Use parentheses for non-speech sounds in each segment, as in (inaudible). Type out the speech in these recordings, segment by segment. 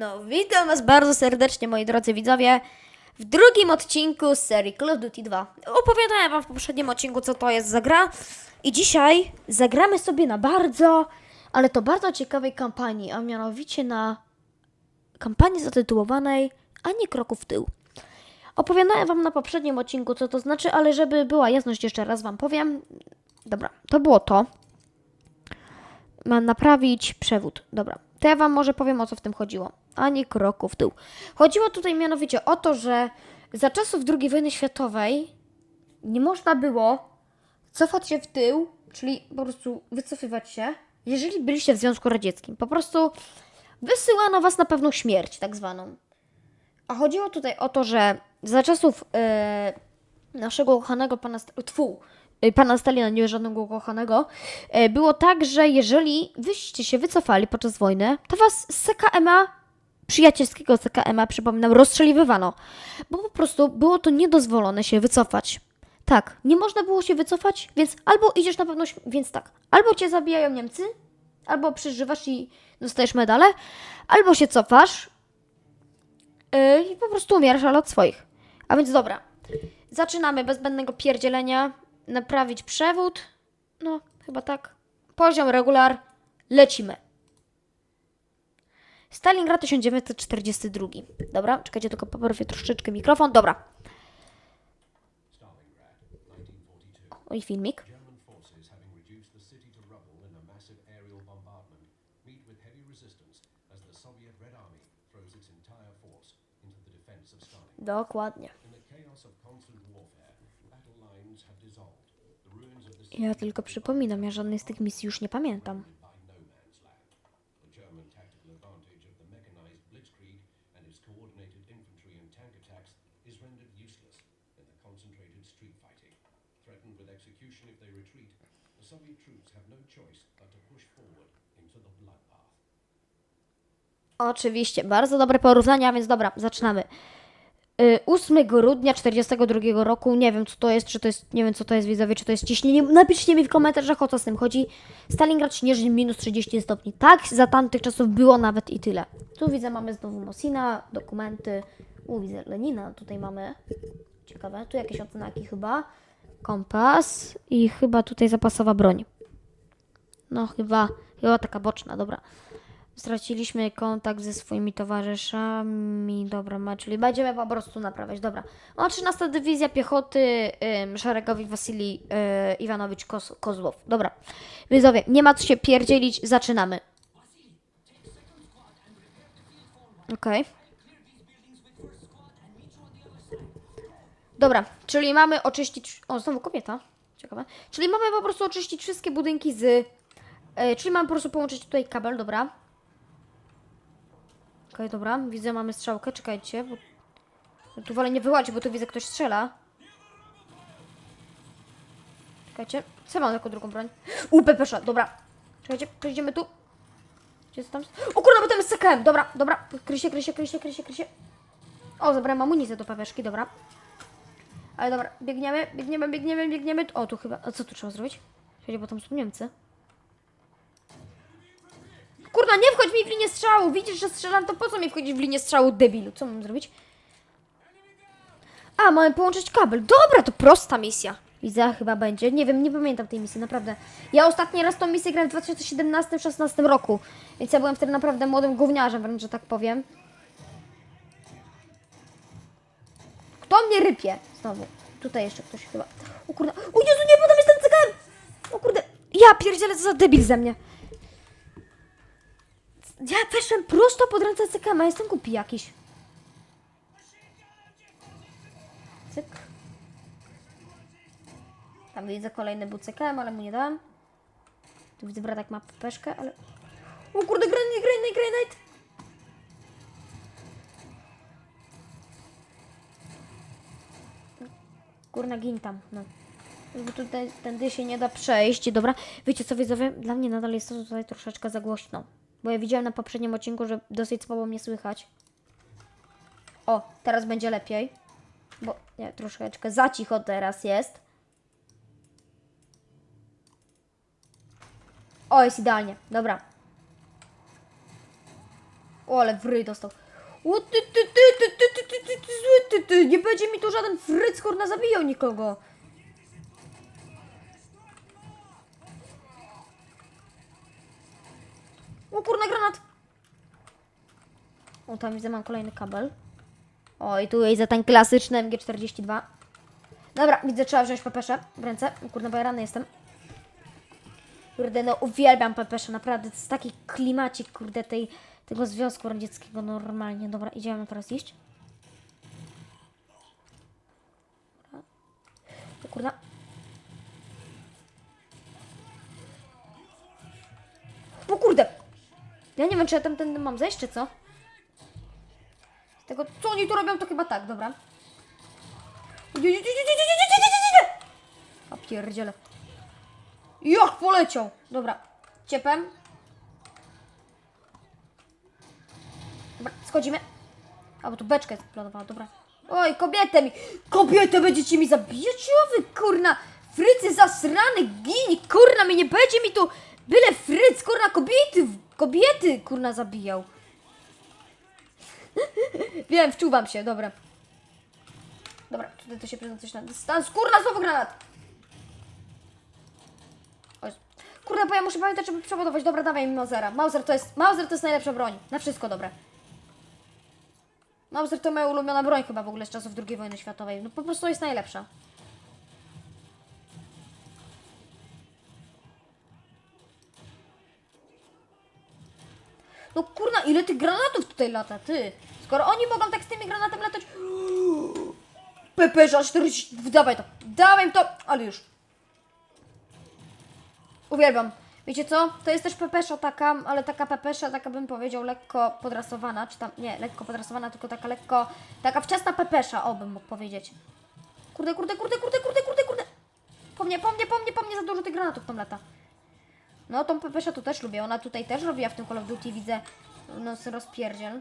No, witam Was bardzo serdecznie, moi drodzy widzowie, w drugim odcinku z serii Call of Duty 2. Opowiadałem Wam w poprzednim odcinku, co to jest za gra. I dzisiaj zagramy sobie na bardzo, ale to bardzo ciekawej kampanii, a mianowicie na kampanii zatytułowanej Ani kroku w tył. Opowiadałem Wam na poprzednim odcinku, co to znaczy, ale żeby była jasność, jeszcze raz Wam powiem. Dobra, to było to. Mam naprawić przewód. Dobra, to ja Wam może powiem o co w tym chodziło. Ani kroku w tył. Chodziło tutaj mianowicie o to, że za czasów II wojny światowej nie można było cofać się w tył, czyli po prostu wycofywać się, jeżeli byliście w Związku Radzieckim. Po prostu wysyłano Was na pewną śmierć, tak zwaną. A chodziło tutaj o to, że za czasów e, naszego ukochanego pana, tfu, e, pana Stalina, nie żadnego ukochanego, e, było tak, że jeżeli wyście się wycofali podczas wojny, to was z CKMA, przyjacielskiego CKMA, przypominam, rozstrzeliwywano. Bo po prostu było to niedozwolone się wycofać. Tak, nie można było się wycofać, więc albo idziesz na pewno, więc tak, albo cię zabijają Niemcy, albo przeżywasz i dostajesz medale, albo się cofasz, Yy, i po prostu umierasz, ale od swoich. A więc dobra. Zaczynamy bez zbędnego pierdzielenia. Naprawić przewód. No, chyba tak. Poziom regular. Lecimy. Stalingrad 1942. Dobra, czekajcie, tylko poprawię troszeczkę mikrofon. Dobra. Oj, filmik. Dokładnie. Ja tylko przypominam, ja żadnej z tych misji już nie pamiętam. Oczywiście, bardzo dobre porównania, więc dobra, zaczynamy. Y, 8 grudnia 42 roku, nie wiem co to jest, czy to jest, nie wiem co to jest widzowie, czy to jest ciśnienie, napiszcie mi w komentarzach o co z tym chodzi. Stalingrad śnieżny minus 30 stopni, tak, za tamtych czasów było nawet i tyle. Tu widzę mamy znowu Mosina, dokumenty, u widzę Lenina, tutaj mamy, ciekawe, tu jakieś odznaki chyba, kompas i chyba tutaj zapasowa broń. No chyba, chyba taka boczna, dobra. Straciliśmy kontakt ze swoimi towarzyszami. Dobra, czyli będziemy po prostu naprawiać. Dobra. O, 13 Dywizja Piechoty, ym, szeregowi Wasili y, Iwanowicz Kos, Kozłow. Dobra. Widzowie, nie ma co się pierdzielić, zaczynamy. Okej. Dobra, czyli mamy oczyścić. O, znowu kobieta. Ciekawe. Czyli mamy po prostu oczyścić wszystkie budynki z. y, czyli mamy po prostu połączyć tutaj kabel, dobra. Okej, dobra, widzę, mamy strzałkę, czekajcie, bo tu wolę nie wyładzić, bo tu widzę, ktoś strzela. Czekajcie, co mam jako drugą broń? (gasps) U, pepesza, dobra. Czekajcie, przejdziemy tu. Gdzie jest tam? O kurwa, bo tam jest CKM, dobra, dobra. Krysie, krysie, krysie, krysie, krysie. O, zabrałem amunicję do pepeszki, dobra. Ale dobra, biegniemy, biegniemy, biegniemy, biegniemy. O, tu chyba, a co tu trzeba zrobić? Czekajcie, bo tam są Niemcy. Kurna, nie wchodź mi w linię strzału! Widzisz, że strzelam, to po co mi wchodzić w linię strzału, debilu? Co mam zrobić? A, mamy połączyć kabel. Dobra, to prosta misja. Widzę, chyba będzie. Nie wiem, nie pamiętam tej misji, naprawdę. Ja ostatni raz tą misję grałem w 2017-2016 roku. Więc ja byłem wtedy naprawdę młodym gówniarzem, wręcz, że tak powiem. Kto mnie rypie? Znowu. Tutaj jeszcze ktoś chyba. O kurde. O Jezu, nie, bo tam jest ten cygan! O kurde. Ja pierdzielę, co za debil ze mnie. Ja weszłem prosto pod ręce CKM, a jestem głupi jakiś. Cyk. Tam widzę kolejny był ale mu nie dałem. Tu widzę bratak ma peszkę, ale... O kurde, granate, granate, granate! Kurna, gin tam, no. Bo tutaj tędy się nie da przejść, dobra. Wiecie co, widzowie? Dla mnie nadal jest to tutaj troszeczkę za głośno. Bo ja widziałem na poprzednim odcinku, że dosyć słabo mnie słychać. O, teraz będzie lepiej. Bo nie, troszeczkę za cicho teraz jest. O, jest idealnie. Dobra. O, ale wryj dostał. O, ty, ty, ty, ty, ty, ty, ty, ty, ty, ty, ty. Nie będzie mi tu żaden fryc, kurna, zabijał nikogo. O, kurna, granat. O, tam widzę, mam kolejny kabel. O, i tu za ten klasyczny MG42. Dobra, widzę, trzeba wziąć pepeszę w ręce. O, Kurde, bo ja rany jestem. Kurde, no uwielbiam pepeszę, naprawdę. To jest taki klimacik, kurde, tej, tego Związku Radzieckiego normalnie. Dobra, idziemy teraz iść. Dobra. O kurna. O kurde! Ja nie wiem, czy ja tam ten mam zejść, czy co? Z tego, co oni tu robią, to chyba tak, dobra. A pierdziele. Jak poleciał! Dobra, ciepem. Dobra, schodzimy. A, bo tu beczkę planowała, dobra. Oj, kobietę mi! Kobietę będziecie mi zabijać? Wy, kurna! Frycy zasrany, gini, kurna, mi nie będzie mi tu byle fryc, kurna, kobiety, kobiety, kurna, zabijał. (laughs) Wiem, wczuwam się, dobra. Dobra, tutaj to się przyda coś na dystans. Kurna, znowu granat! Oj. Kurde, bo ja muszę pamiętać, żeby przeładować. Dobra, dawaj mi Mausera. Mauser to jest, Mauser to jest najlepsza broń. Na wszystko dobre. Mauser to moja ulubiona broń chyba w ogóle z czasów II wojny światowej. No po prostu jest najlepsza. No kurna, ile tych granatów tutaj lata, ty? Skoro oni mogą tak z tymi granatem latać... Peperza 40... Dawaj to, dawaj to, ale już. Uwielbiam. Wiecie co? To jest też pepesza taka, ale taka pepesza, taka bym powiedział, lekko podrasowana, czy tam, nie, lekko podrasowana, tylko taka lekko, taka wczesna pepesza, o bym mógł powiedzieć. Kurde, kurde, kurde, kurde, kurde, kurde, kurde. Po mnie, po mnie, po mnie, po mnie za dużo tych granatów tam lata. No, tą pepesza tu też lubię, ona tutaj też robiła w tym Call of Duty, widzę, no, rozpierdziel.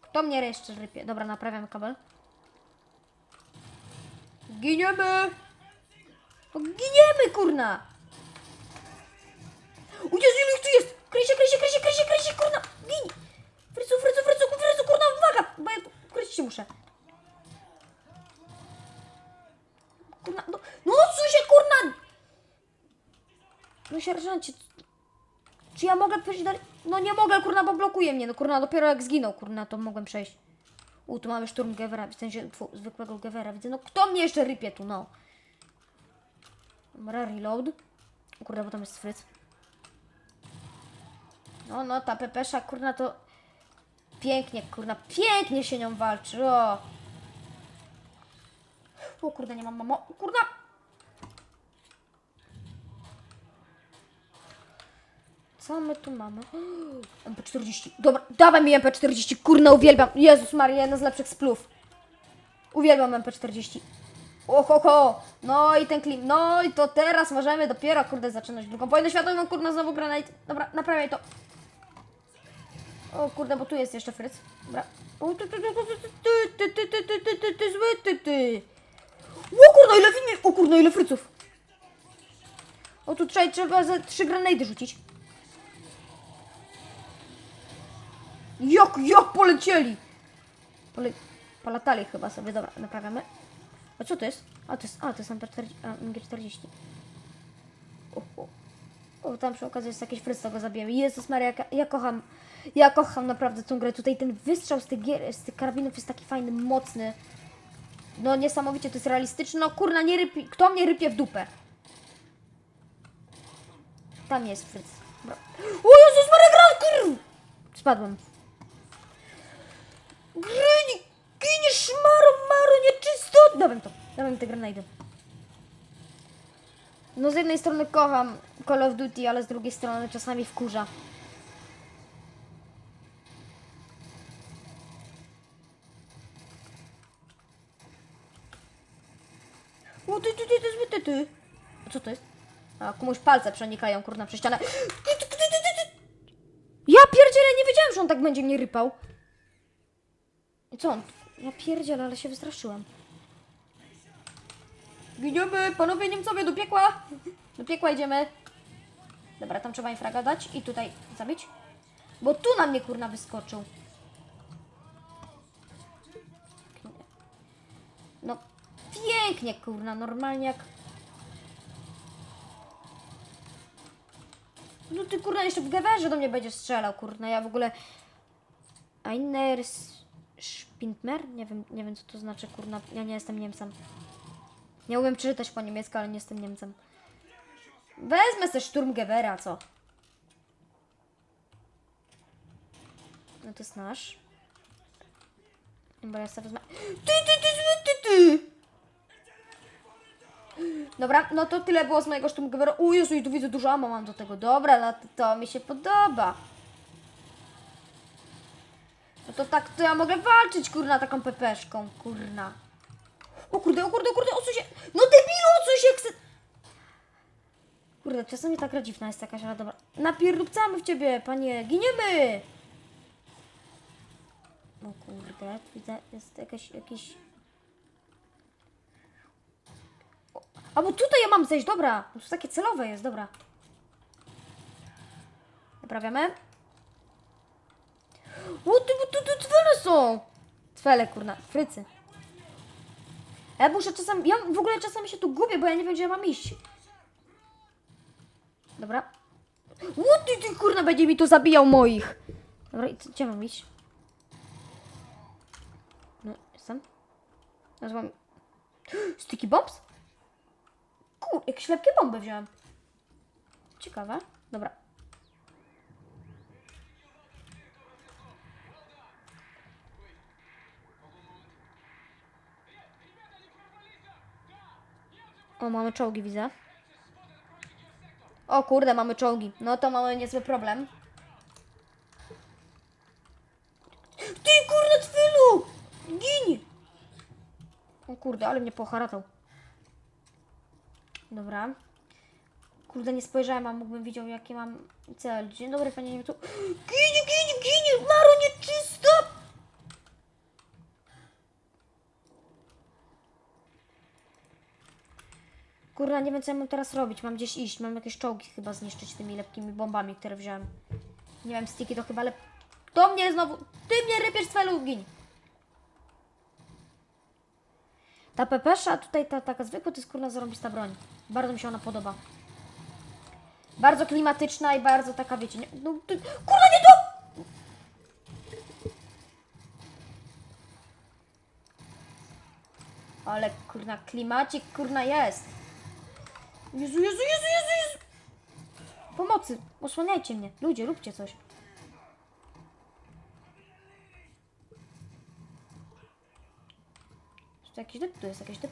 Kto mnie jeszcze rypie? Dobra, naprawiam kabel. Giniemy! Giniemy, kurna! O Jezu, ile tu jest! Się, kryj się, kryj się, kurna! Gin! Frycu, frycu, frycu, frycu, kurna, uwaga! Bo ja kryć się muszę. Kurna, no, no odsuń się, kurna! No sierżancie, czy ja mogę przejść dalej? No nie mogę, kurna, bo blokuje mnie. No kurna, dopiero jak zginął, kurna, to mogłem przejść. U, tu mamy szturm Gewera, w sensie zwykłego Gewera. Widzę, no kto mnie jeszcze rypie tu, no? Dobra, reload. Kurde, bo tam jest fryc. No, no, ta pepesza, kurna, to pięknie, kurna, pięknie się nią walczy, o. O kurde, nie mam mamo, kurna. Co my tu mamy? (gasps) MP40. Dobra, dawaj mi MP40, kurna, uwielbiam. Jezus Maria, jedna z lepszych splów. Uwielbiam MP40. Oho, ho. No i ten klim. No i to teraz możemy dopiero, kurde, zaczynać drugą wojnę światową. Kurna, znowu granat. Dobra, naprawiaj to. O kurde, bo tu jest jeszcze fryc. Dobra. O, ty, ty, ty, ty, ty, ty, ty, ty, ty, ty, ty, zły, ty, ty. O kurna, ile winnie. O kurna, ile fryców. O, tu trzeba, trzeba ze trzy granady rzucić. Jak, jak polecieli. Pole, polatali chyba sobie. Dobra, naprawiamy. A co to jest? A to jest, a, to jest MP40, a, MG40. O, tam przy okazji jest jakiś fryz, to go zabijemy. Jezus Maria, ja, ja kocham, ja kocham naprawdę tą grę. Tutaj ten wystrzał z tych, gier, z tych karabinów jest taki fajny, mocny. No niesamowicie, to jest realistyczne. No kurna, nie rypi, kto mnie rypie w dupę? Tam jest. Dobra. O Jezus Maria, gra, Spadłem. Gryni, ginie szmaro, maro, nieczysto. Dawaj to, dawaj mi te granady. No z jednej strony kocham Call of Duty, ale z drugiej strony czasami wkurza. O ty, ty, ty, ty, ty, ty, co to jest? A komuś palce przenikają, kurna, przez ścianę. Ja pierdzielę, nie wiedziałem, że on tak będzie mnie rypał. I co on? Ja pierdzielę, ale się wystraszyłem. Giniemy, panowie Niemcowie, do piekła! Do piekła idziemy. Dobra, tam trzeba infraga dać i tutaj zabić. Bo tu na mnie kurna wyskoczył. No pięknie kurna, normalnie jak... No ty kurna jeszcze w gewerze do mnie będziesz strzelał kurna, ja w ogóle... Einer Spintmer? Nie wiem, nie wiem co to znaczy kurna, ja nie jestem Niemcem. Nie umiem czytać po niemiecku, ale nie jestem Niemcem. Wezmę se Sturmgewera, co? No to jest nasz. Dobra, ja sobie wezmę... Ty, ty, ty, ty, ty, ty! Dobra, no to tyle było z mojego Sturmgewera. O Jezu, i tu widzę dużo mam do tego. Dobra, no to, to mi się podoba. No to tak, to ja mogę walczyć, kurna, taką pepeszką, kurna. O kurde, o kurde, o kurde, o co się... No debilu, o co się chce... Kurde, czasami ta gra dziwna jest jakaś, ale dobra. Napierdupcamy w ciebie, panie, giniemy! O kurde, widzę, jest jakaś, jakiś... A bo tutaj ja mam zejść, dobra. To takie celowe jest, dobra. Naprawiamy. O, ty, tu, tu cwele są! Cwele, kurna, frycy. Ja muszę czasem, ja w ogóle czasami się tu gubię, bo ja nie wiem, gdzie ja mam iść. Dobra. O, ty, ty, kurna, będzie mi tu zabijał moich. Dobra, i gdzie mam iść? No, jestem. Nazwam... Sticky bombs? Kur, jakieś lepkie bomby wziąłem. Ciekawe. Dobra. O, mamy czołgi, widzę. O kurde, mamy czołgi. No to mamy niezły problem. Ty kurde, Twilu! Gin! O kurde, ale mnie poharatał. Dobra. Kurde, nie spojrzałem, a mógłbym widział, jaki mam cel. Dzień dobry, panie Niemcu. (gasps) Gin, gin, gin! Maro, nieczysto! Kurwa, nie wiem co ja mam teraz robić. Mam gdzieś iść, mam jakieś czołgi chyba zniszczyć tymi lepkimi bombami, które wziąłem. Nie wiem, stiki to chyba lep... To mnie znowu... Ty mnie rypiesz z felu, gin! Ta pepesza, tutaj ta taka zwykła, to jest kurna zarąbista broń. Bardzo mi się ona podoba. Bardzo klimatyczna i bardzo taka, wiecie, nie... No, ty... Kurwa, nie to! Ale kurna, klimacik kurna jest. Jezu, Jezu, Jezu, Jezu, Jezu! Pomocy! Osłaniajcie mnie. Ludzie, róbcie coś. Czy to jakiś dyp? Tu jest jakiś dyp.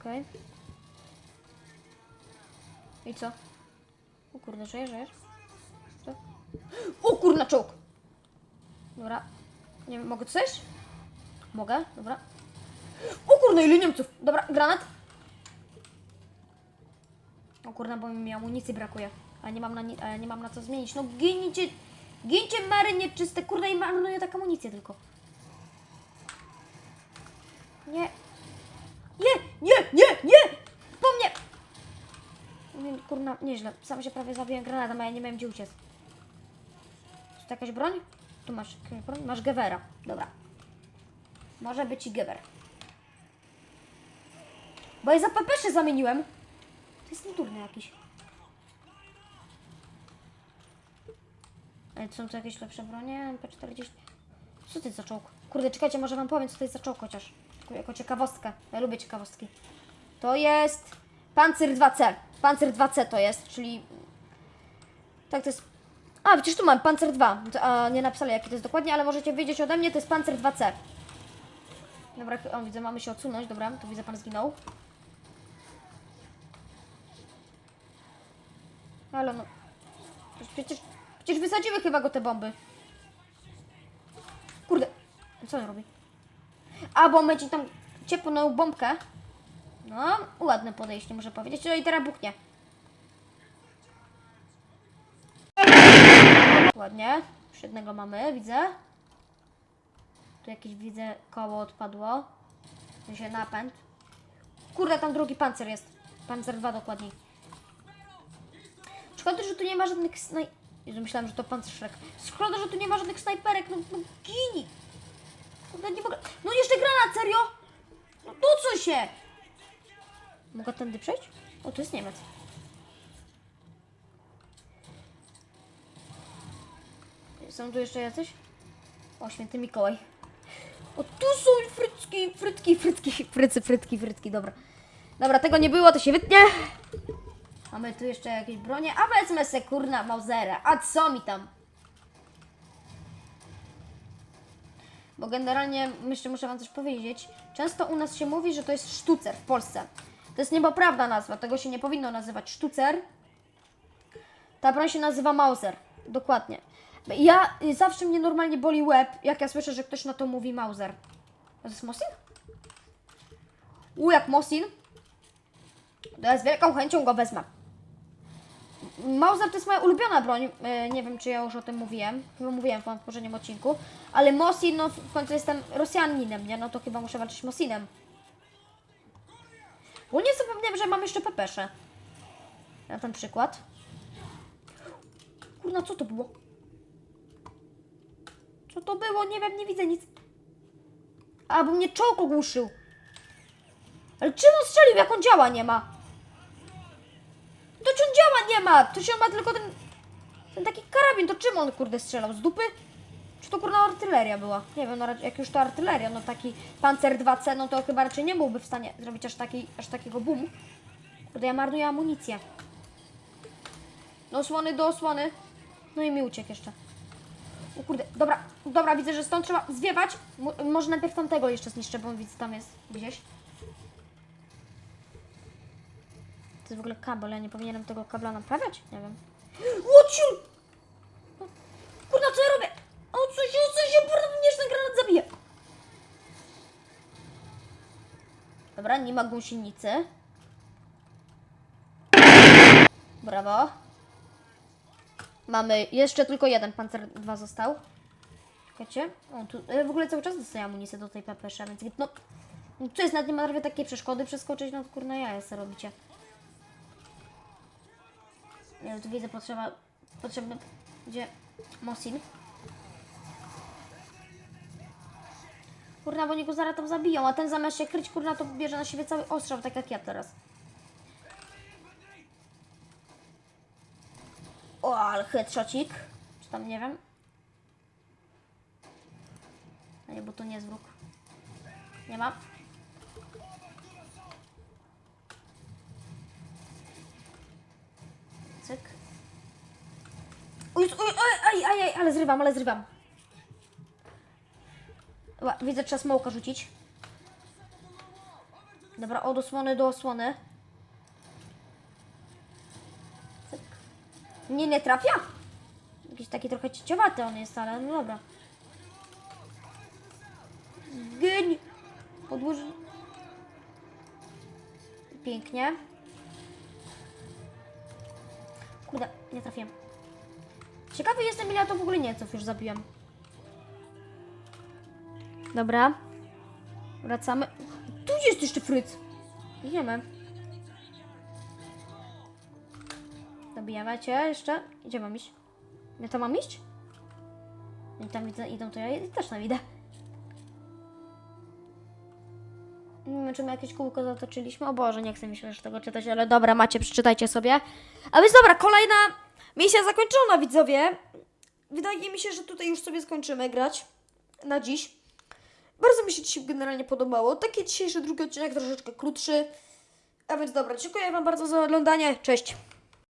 Okej. I co? O kurde, żyjesz, żyjesz? Co? O kurna, czołg! Dobra. Nie wiem, mogę coś? Mogę, dobra. O kurde, ile Niemców! Dobra, granat. O kurna, bo mi amunicji brakuje. A nie mam na, a nie mam na co zmienić. No gincie, gincie mary nieczyste. Kurde, i marnuję tak amunicję tylko. Nie. Nie, nie, nie, nie! Po mnie! Nie, kurna, nieźle. Sam się prawie zabiłem granatem, a ja nie miałem gdzie uciec. Czy to jakaś broń? Tu masz? Masz Gewera. Dobra. Może być i Gewer. Bo ja za pepesze zamieniłem. To jest nieturny jakiś. Ale są tu jakieś lepsze bronie? MP40. Co to jest za czołg? Kurde, czekajcie, może wam powiem, co to jest za czołg chociaż. Jako ciekawostkę. Ja lubię ciekawostki. To jest Panzer 2C. Panzer 2C to jest, czyli... Tak, to jest... A, przecież tu mam Panzer 2. To, A, nie napisali, jaki to jest dokładnie, ale możecie wiedzieć ode mnie, to jest Panzer 2C. Dobra, o, widzę, mamy się odsunąć, dobra, tu widzę, pan zginął. Ale no... Przecież, przecież wysadziły chyba go te bomby. Kurde, co on robi? A, bo będzie tam ciepłą bombkę. No, ładne podejście, muszę powiedzieć. No i teraz buchnie. Ładnie. Już jednego mamy, widzę. Tu jakieś, widzę, koło odpadło. Tu się napęd. Kurde, tam drugi pancer jest. Pancer 2 dokładniej. Szkoda, że tu nie ma żadnych snaj... Jezu, myślałam, że to pan Szrek. Szkoda, że tu nie ma żadnych snajperek, no, no gini. Kurde, nie mogę... No jeszcze granat, serio? No to co się? Mogę tędy przejść? O, to jest Niemiec. Są tu jeszcze jacyś? O, święty Mikołaj. O, tu są frytki, frytki, frytki, frycy, frytki, frytki, dobra. Dobra, tego nie było, to się wytnie. Mamy tu jeszcze jakieś bronie, a wezmę se kurna Mausera. A co mi tam? Bo generalnie, myślę, muszę wam coś powiedzieć. Często u nas się mówi, że to jest sztucer w Polsce. To jest niepoprawna nazwa, tego się nie powinno nazywać sztucer. Ta broń się nazywa Mauser. Dokładnie. Ja zawsze mnie normalnie boli łeb, jak ja słyszę, że ktoś na to mówi Mauser. To jest Mosin? U, jak Mosin. To ja z wielką chęcią go wezmę. Mauser to jest moja ulubiona broń. E, Nie wiem, czy ja już o tym mówiłem. Chyba mówiłem w poprzednim odcinku. Ale Mosin, no w końcu jestem Rosjaninem, nie? No to chyba muszę walczyć Mosinem. Bo nie zapomniałem, że mam jeszcze pepesze. Na ten przykład. Kurna, co to było? Co to było? Nie wiem, nie widzę nic. A, bo mnie czołg ogłuszył. Ale czym on strzelił, jak on działa nie ma? To czy on działa nie ma? To się ma tylko ten, ten taki karabin, to czym on kurde strzelał? Z dupy? Czy to kurna artyleria była? Nie wiem, no jak już to artyleria, no taki Panzer 2C, no to chyba raczej nie byłby w stanie zrobić aż, taki, aż takiego boom. Kurde, ja marnuję amunicję. Do osłony, do osłony. No i mi uciekł jeszcze. O kurde, dobra, dobra, widzę, że stąd trzeba zwiewać. Mo- może najpierw tamtego jeszcze zniszczę, bo widzę, tam jest gdzieś. To jest w ogóle kabel, ja nie powinienem tego kabla naprawiać? Nie wiem. Łociu! Kurna, co ja robię? O, co się, co się, mnie ten granat zabije. Dobra, nie ma gąsienicy. Brawo. Mamy jeszcze tylko jeden, Panzer 2 został. Czekajcie. O, tu ja w ogóle cały czas dostaję amunicję do tej pepesza, więc no... To jest nawet nie ma takiej przeszkody przeskoczyć, no kurna jaja sobie robicie. Ja tu widzę potrzeba... Potrzebny... Gdzie? Mosin. Kurna, bo oni go zaraz tam zabiją, a ten zamiast się kryć, kurna, to bierze na siebie cały ostrzał, tak jak ja teraz. O, ale headshotcik. Czy tam nie wiem. A nie, bo to nie jest wróg. Nie ma. Cyk. Oj, oj, oj, aj, ale zrywam, ale zrywam. Ła, widzę, trzeba smołka rzucić. Dobra, od osłony do osłony. Cyk. Nie, nie trafia? Jakiś taki trochę cieciowaty on jest, ale no dobra. Gyń! Podłoży... Pięknie. Kurde, nie trafiłem. Ciekawy jestem, ile ja to w ogóle Niemców już zabiłem. Dobra. Wracamy. Tu jest jeszcze fryc. Idziemy. Dobijamy cię jeszcze. Gdzie mam iść? Ja tam mam iść? I tam widzę, idą, to ja też tam idę. Nie wiem, czy my jakieś kółko zatoczyliśmy. O Boże, nie chcę mi się już tego czytać, ale dobra, macie, przeczytajcie sobie. A więc dobra, kolejna misja zakończona, widzowie. Wydaje mi się, że tutaj już sobie skończymy grać na dziś. Bardzo mi się dzisiaj generalnie podobało. Taki dzisiejszy drugi odcinek, troszeczkę krótszy. A więc dobra, dziękuję Wam bardzo za oglądanie. Cześć!